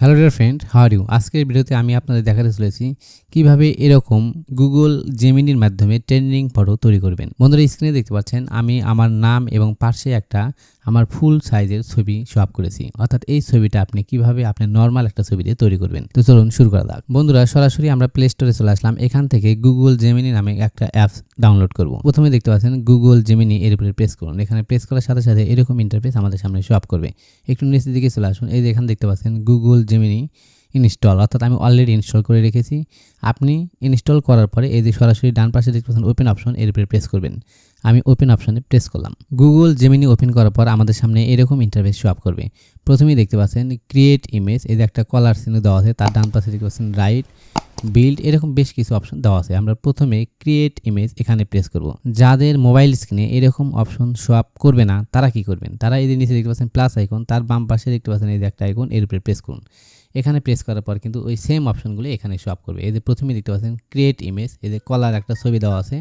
Hello dear friend how are you আজকের ভিডিওতে আমি আপনাদের দেখাতে চলেছি কীভাবে এরকম গুগল জেমিনির মাধ্যমে ট্রেন্ডিং ফটো তৈরি করবেন। বন্ধুরা স্ক্রিনে দেখতে পাচ্ছেন, আমি আমার নাম এবং পাশে একটা আমার ফুল সাইজের ছবি শো করেছি। অর্থাৎ এই ছবিটা আপনি কীভাবে আপনি নর্মাল একটা ছবি দিয়ে তৈরি করবেন। তো চলুন শুরু করা যাক। বন্ধুরা, সরাসরি আমরা প্লে স্টোরে চলে আসলাম। এখান থেকে গুগল জেমিনি নামে একটা অ্যাপস ডাউনলোড করব। প্রথমে দেখতে পাচ্ছেন গুগল জেমিনি এর উপরে প্রেস করুন। এখানে প্রেস করার সাথে সাথে এরকম ইন্টারফেস আমাদের সামনে শো আপ করবে। একটু নিচের দিকে চলে আসুন। এই যে এখানে দেখতে পাচ্ছেন গুগল জেমিনি ইনস্টল অর্থাৎ আমি অলরেডি ইনস্টল করে রেখেছি। আপনি ইনস্টল করার পরে এই যে সরাসরি ডান পাশে দেখতে পাচ্ছেন ওপেন অপশন এর উপরে প্রেস করবেন। আমি ওপেন অপশনে প্রেস করলাম। গুগল জেমিনি ওপেন করার পর আমাদের সামনে এরকম ইন্টারফেস শো আপ করবে। প্রথমেই দেখতে পাচ্ছেন ক্রিয়েট ইমেজ এই যে একটা কলার চিহ্ন দেওয়া আছে, তার ডান পাশে দেখতে পাচ্ছেন রাইট বিল্ড এরকম বেশ কিছু অপশন দেওয়া আছে। আমরা প্রথমে ক্রিয়েট ইমেজ এখানে প্রেস করব। যাদের মোবাইল স্ক্রিনে এরকম অপশন শো আপ করবে না, তারা কি করবেন? তারা এই যে নিচে দেখতে পাচ্ছেন প্লাস আইকন তার বাম পাশে দেখতে পাচ্ছেন এই যে একটা আইকন এর উপরে প্রেস করুন। এখানে প্রেস করার পর কিন্তু ওই সেম অপশনগুলো এখানে শো আপ করবে। এদের প্রথমে দেখতে পাচ্ছেন ক্রিয়েট ইমেজ এদের কলার একটা ছবি দেওয়া আছে,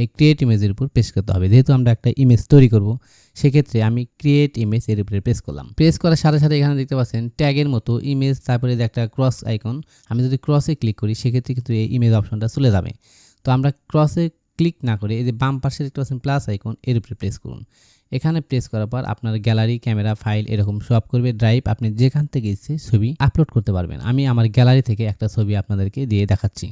এই ক্রিয়েট ইমেজের উপর প্রেস করতে হবে। যেহেতু আমরা একটা ইমেজ তৈরি করব, সেক্ষেত্রে আমি ক্রিয়েট ইমেজ এর উপরে প্রেস করলাম। প্রেস করার সাথে সাথে এখানে দেখতে পাচ্ছেন ট্যাগের মতো ইমেজ তারপরে একটা ক্রস আইকন আমি যদি ক্রসে ক্লিক করি, সেক্ষেত্রে কিন্তু এই ইমেজ অপশনটা চলে যাবে। তো আমরা ক্রসে ক্লিক না করে এই যে বাম পাশে দেখতে পাচ্ছেন প্লাস আইকন এর উপরে প্রেস করুন। এখানে প্রেস করার পর আপনার গ্যালারি ক্যামেরা ফাইল এরকম আপ করবে ড্রাইভ আপনি যেখান থেকে ইচ্ছে ছবি আপলোড করতে পারবেন। আমি আমার গ্যালারি থেকে একটা ছবি আপনাদেরকে দিয়ে দেখাচ্ছি।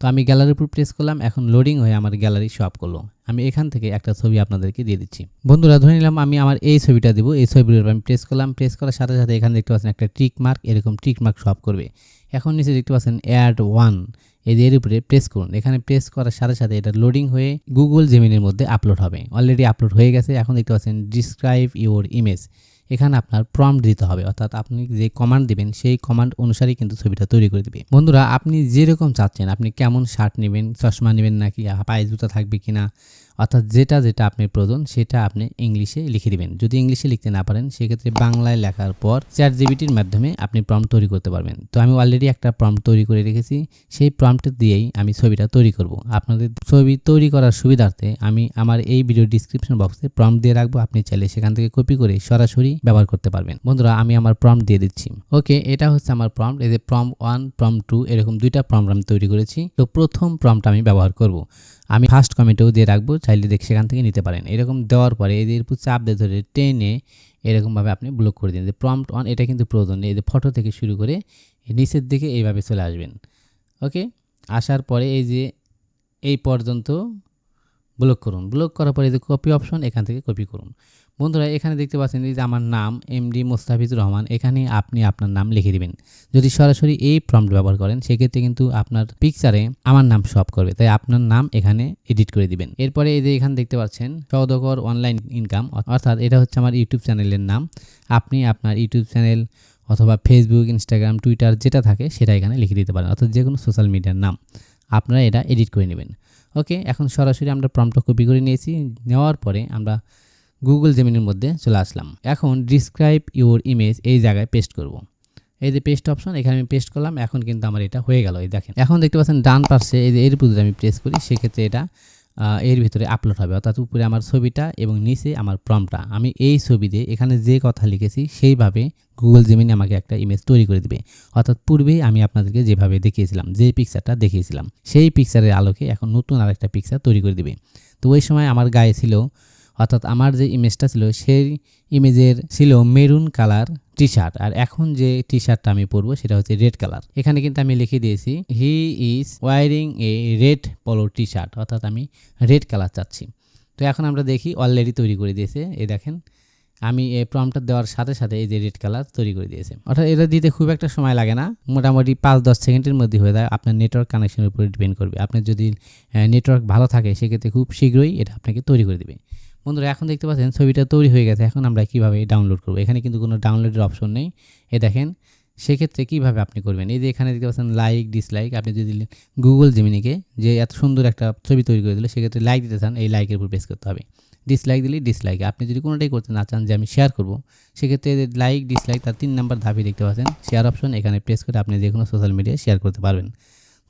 তো আমি গ্যালারির উপর প্রেস করলাম, এখন লোডিং হয়ে আমার গ্যালারি শো আপ করল। আমি এখান থেকে একটা ছবি আপনাদেরকে দিয়ে দিচ্ছি। বন্ধুরা, ধরে নিলাম আমি আমার এই ছবিটা দেবো, এই ছবির উপর আমি প্রেস করলাম। প্রেস করার সাথে সাথে এখানে দেখতে পাচ্ছেন একটা টিক মার্ক এরকম টিক মার্ক শো করবে। এখন নিচে দেখতে পাচ্ছেন অ্যাড ওয়ান এই যে এর উপরে প্রেস করুন। এখানে প্রেস করার সাথে সাথে এটা লোডিং হয়ে গুগল জেমিনের মধ্যে আপলোড হবে। অলরেডি আপলোড হয়ে গেছে। এখন দেখতে পাচ্ছেন ডিসক্রাইব ইউর ইমেজ এখানে আপনার প্রম্পট দিতে হবে। অর্থাৎ আপনি যে কমান্ড দিবেন, সেই কমান্ড অনুসারেই কিন্তু ছবিটা তৈরি করে দিবে। বন্ধুরা, আপনি যেরকম চাচ্ছেন, আপনি কেমন শার্ট নেবেন, চশমা নেবেন নাকি, পায়ে জুতা থাকবে কিনা অর্থাৎ যেটা যেটা আপনি প্রয়োজন, সেটা আপনি ইংলিশে লিখে দিবেন। যদি ইংলিশে লিখতে না পারেন, সেক্ষেত্রে বাংলায় লেখার পর চ্যাট জিবিটির মাধ্যমে আপনি প্রম্পট তৈরি করতে পারবেন। তো আমি অলরেডি একটা প্রম্পট তৈরি করে রেখেছি। সেই প্রম্পট দিয়েই আমি ছবিটা তৈরি করব। আপনাদের ছবি তৈরি করার সুবিধার্থে আমি আমার এই ভিডিও ডিসক্রিপশন বক্সে প্রম্পট দিয়ে রাখব। আপনি চাইলে সেখান থেকে কপি করে সরাসরি ব্যবহার করতে পারবেন। বন্ধুরা, আমি আমার প্রম্পট দিয়ে দিচ্ছি। ওকে এটা হচ্ছে আমার প্রম্পট এই যে প্রম্পট ওয়ান প্রম্পট টু এরকম দুইটা প্রম্পট আমি তৈরি করেছি। তো প্রথম প্রম্পট আমি ব্যবহার করব। আমি ফার্স্ট কমেন্টেও দিয়ে রাখব, চাইলে দেখে সেখান থেকে নিতে পারেন। এরকম দেওয়ার পরে এদের পুজো চাপ ধরে টেনে এরকমভাবে আপনি ব্লক করে দিন। যে প্রম্পট অন এটা কিন্তু প্রয়োজন। নেই এদের ফটো থেকে শুরু করে নিচের দিকে এইভাবে চলে আসবেন। ওকে আসার পরে এই যে এই পর্যন্ত ব্লক করুন। ব্লক করার পরে যে কপি অপশন এখান থেকে কপি করুন। বন্ধুরা, এখানে দেখতে পাচ্ছেন যে আমার নাম এমডি মোস্তাফিজুর রহমান। এখানে আপনি আপনার নাম লিখে দিবেন। যদি সরাসরি এই প্রম্পট ব্যবহার করেন, সেক্ষেত্রে কিন্তু আপনার পিকচারে আমার নাম সব করবে। তাই আপনার নাম এখানে এডিট করে দিবেন। এরপরে এই যে এখানে দেখতে পাচ্ছেন সৌদকর অনলাইন ইনকাম অর্থাৎ এটা হচ্ছে আমার ইউটিউব চ্যানেলের নাম। আপনি আপনার ইউটিউব চ্যানেল অথবা ফেসবুক ইনস্টাগ্রাম টুইটার যেটা থাকে, সেটা এখানে লিখে দিতে পারেন। অর্থাৎ যে কোনো সোশ্যাল মিডিয়ার নাম। আপনারা এটা এডিট করে নেবেন। ওকে এখন সরাসরি আমরা প্রম্পটটা কপি করে নিয়েছি। নেওয়ার পরে আমরা গুগল জেমিনের মধ্যে চলে আসলাম। এখন ডিসক্রাইব ইউর ইমেজ এই জায়গায় পেস্ট করব। এই যে পেস্ট অপশন এখানে আমি পেস্ট করলাম, এখন কিন্তু আমার এটা হয়ে গেল, এই দেখেন। এখন দেখতে পাচ্ছেন ডান পাশে এই যে এর উপরে আমি প্রেস করি, সেক্ষেত্রে এটা এর ভিতরে আপলোড হবে। অর্থাৎ উপরে আমার ছবিটা এবং নিচে আমার প্রমটা আমি এই ছবি দিয়ে এখানে যে কথা লিখেছি, সেইভাবে গুগল জেমিনি আমাকে একটা ইমেজ তৈরি করে দেবে। অর্থাৎ পূর্বেই আমি আপনাদেরকে যেভাবে দেখিয়েছিলাম, যে পিকচারটা দেখিয়েছিলাম, সেই পিকচারের আলোকে এখন নতুন আরেকটা পিকচার তৈরি করে দিবে। তো ওই সময় আমার গায়ে ছিল অর্থাৎ আমার যে ইমেজটা ছিল, সেই ইমেজের ছিল মেরুন কালার টি শার্ট আর এখন যে টি শার্টটা আমি পরবো, সেটা হচ্ছে রেড কালার এখানে কিন্তু আমি লিখে দিয়েছি he is wearing a red polo T shirt অর্থাৎ আমি রেড কালার চাচ্ছি। তো এখন আমরা দেখি অলরেডি তৈরি করে দিয়েছে। এই দেখেন, আমি এই প্রমটা দেওয়ার সাথে সাথে এই যে রেড কালার তৈরি করে দিয়েছে। অর্থাৎ এটা দিতে খুব একটা সময় লাগে না। মোটামুটি পাঁচ দশ সেকেন্ডের মধ্যে হয়ে যায়। আপনার নেটওয়ার্ক কানেকশনের উপরে ডিপেন্ড করবে। আপনার যদি নেটওয়ার্ক ভালো থাকে, সেক্ষেত্রে খুব শীঘ্রই এটা আপনাকে তৈরি করে দেবে। বন্ধুরা, এখন দেখতে পাচ্ছেন ছবিটা তৈরি হয়ে গেছে। এখন আমরা কীভাবে ডাউনলোড করব? এখানে কিন্তু কোনো ডাউনলোডের অপশন নেই। এ দেখেন, সেক্ষেত্রে কীভাবে আপনি করবেন? এই যে এখানে দেখতে পাচ্ছেন লাইক ডিসলাইক আপনি যদি গুগল জেমিনিকে যে এত সুন্দর একটা ছবি তৈরি করে দিলে, সেক্ষেত্রে লাইক দিতে চান, এই লাইকের উপর প্রেস করতে হবে। ডিসলাইক দিলে ডিসলাইক আপনি যদি কোনোটাই করতে না চান যে আমি শেয়ার করব, সেক্ষেত্রে লাইক ডিসলাইক তার তিন নাম্বার ধাপে দেখতে পাচ্ছেন। শেয়ার অপশন এখানে প্রেস করে আপনি যে কোনো সোশ্যাল মিডিয়ায় শেয়ার করতে পারবেন।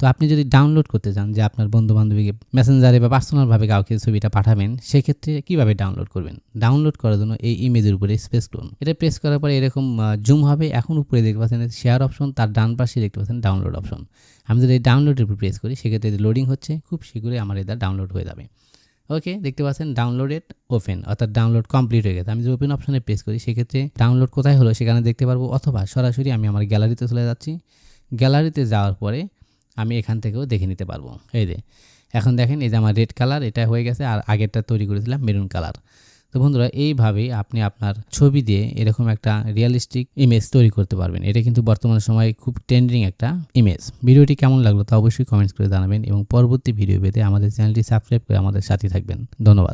তো আপনি যদি ডাউনলোড করতে চান যে আপনার বন্ধু বান্ধবীকে মেসেঞ্জারে বা পার্সোনালভাবে কাউকে ছবিটা পাঠাবেন, সেক্ষেত্রে কীভাবে ডাউনলোড করবেন? ডাউনলোড করার জন্য এই ইমেজের উপরে স্পেস করুন। এটা প্রেস করার পরে এরকম জুম হবে। এখন উপরে দেখতে পাচ্ছেন শেয়ার অপশন তার ডান পাশে দেখতে পাচ্ছেন ডাউনলোড অপশন আমি যদি এই ডাউনলোডের উপর প্রেস করি, সেক্ষেত্রে লোডিং হচ্ছে। খুব শীঘ্রই আমার এটা ডাউনলোড হয়ে যাবে। ওকে দেখতে পাচ্ছেন ডাউনলোডেড ওপেন অর্থাৎ ডাউনলোড কমপ্লিট হয়ে গেছে। আমি যদি ওপেন অপশনে প্রেস করি, সেক্ষেত্রে ডাউনলোড কোথায় হলো সেখানে দেখতে পারব, অথবা সরাসরি আমি আমার গ্যালারিতে চলে যাচ্ছি। গ্যালারিতে যাওয়ার পরে আমি এখান থেকেও দেখে নিতে পারব। এই যে, এখন দেখেন এই যে আমার রেড কালার এটা হয়ে গেছে আর আগেরটা তৈরি করেছিলাম মেরুন কালার তো বন্ধুরা, এইভাবেই আপনি আপনার ছবি দিয়ে এরকম একটা রিয়েলিস্টিক ইমেজ তৈরি করতে পারবেন। এটা কিন্তু বর্তমান সময়ে খুব ট্রেন্ডিং একটা ইমেজ ভিডিওটি কেমন লাগল তা অবশ্যই কমেন্টস করে জানাবেন এবং পরবর্তী ভিডিও পেতে আমাদের চ্যানেলটি সাবস্ক্রাইব করে আমাদের সাথে থাকবেন। ধন্যবাদ।